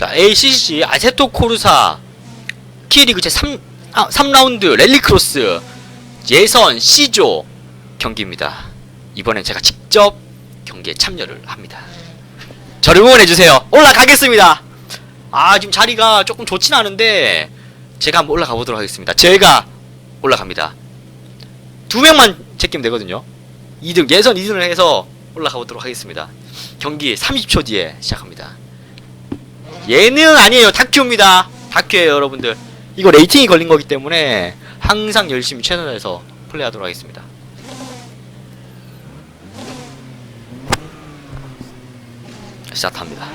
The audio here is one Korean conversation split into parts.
자, ACC 아세토 코르사 K리그 제3 아, 3라운드 랠리크로스 예선 C조 경기입니다. 이번엔 제가 직접 경기에 참여를 합니다. 저를 응원해주세요. 올라가겠습니다. 아, 지금 자리가 조금 좋진 않은데, 제가 한번 올라가 보도록 하겠습니다. 제가 올라갑니다. 두 명만 제끼면 되거든요. 2등, 예선 2등을 해서 올라가 보도록 하겠습니다. 경기 30초 뒤에 시작합니다. 예능 아니에요. 다큐입니다. 다큐예요, 여러분들. 이거 레이팅이 걸린 거기 때문에 항상 열심히 최선에서 플레이하도록 하겠습니다. 시작합니다.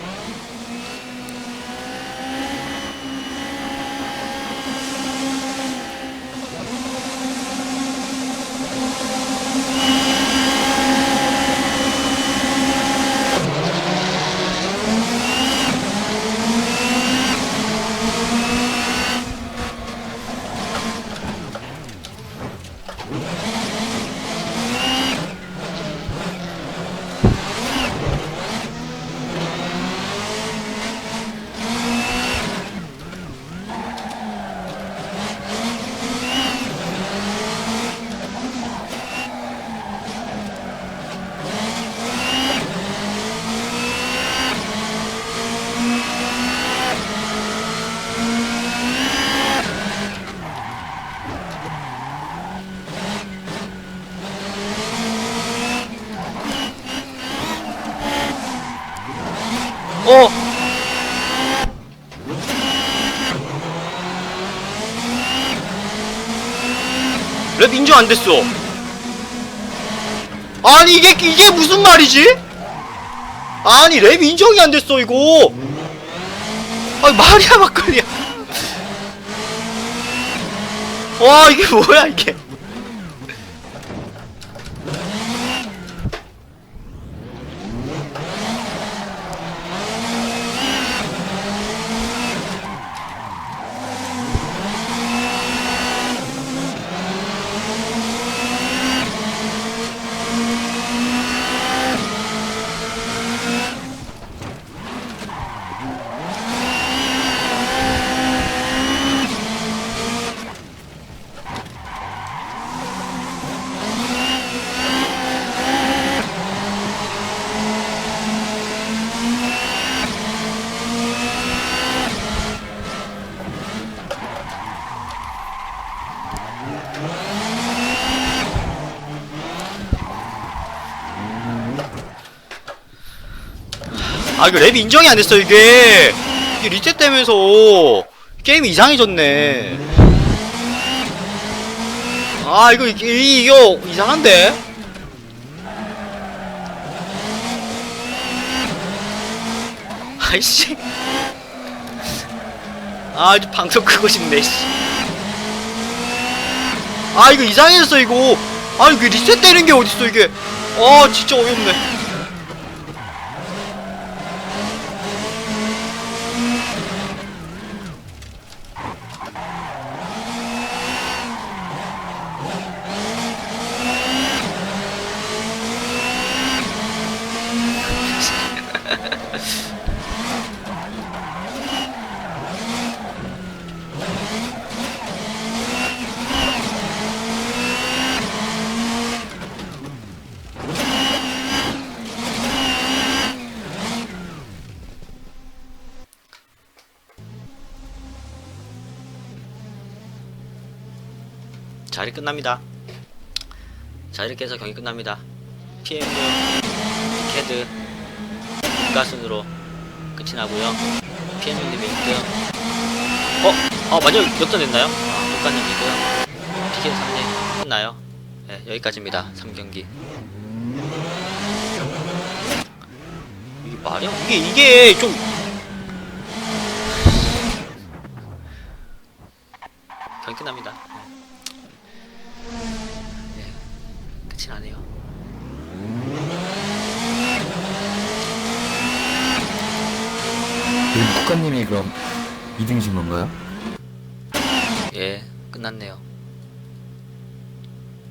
어! 랩 인정 안 됐어. 아니 이게 이게 무슨 말이지? 아니 랩 인정이 안 됐어 이거. 아니 말이야 막걸리야. 와 이게 뭐야 이게? 아 이거 랩이 인정이 안 됐어 이게. 이게 리셋 되면서. 게임이 이상해졌네. 아 이거 이게 이거 이상한데? 아이씨. 아 이제 방송 끄고 싶네 씨. 아 이거 이상해졌어 이거. 아 이게 리셋되는 게 어딨어 이게. 아 진짜 어이없네 자 이렇게 끝납니다. 자 이렇게 해서 경기 끝납니다. PMU 캐드 국 가순으로 끝이 나고요. PMU님이 1등 어? 어 맞아 역전 됐나요? 아 2등 PK 3등 끝나요. 네 여기까지입니다. 3경기. 이게 말이야? 이게 이게 좀 경기 끝납니다. 네, 끝이 나네요. 지금 국가님이 그럼 2등신 건가요? 예, 끝났네요.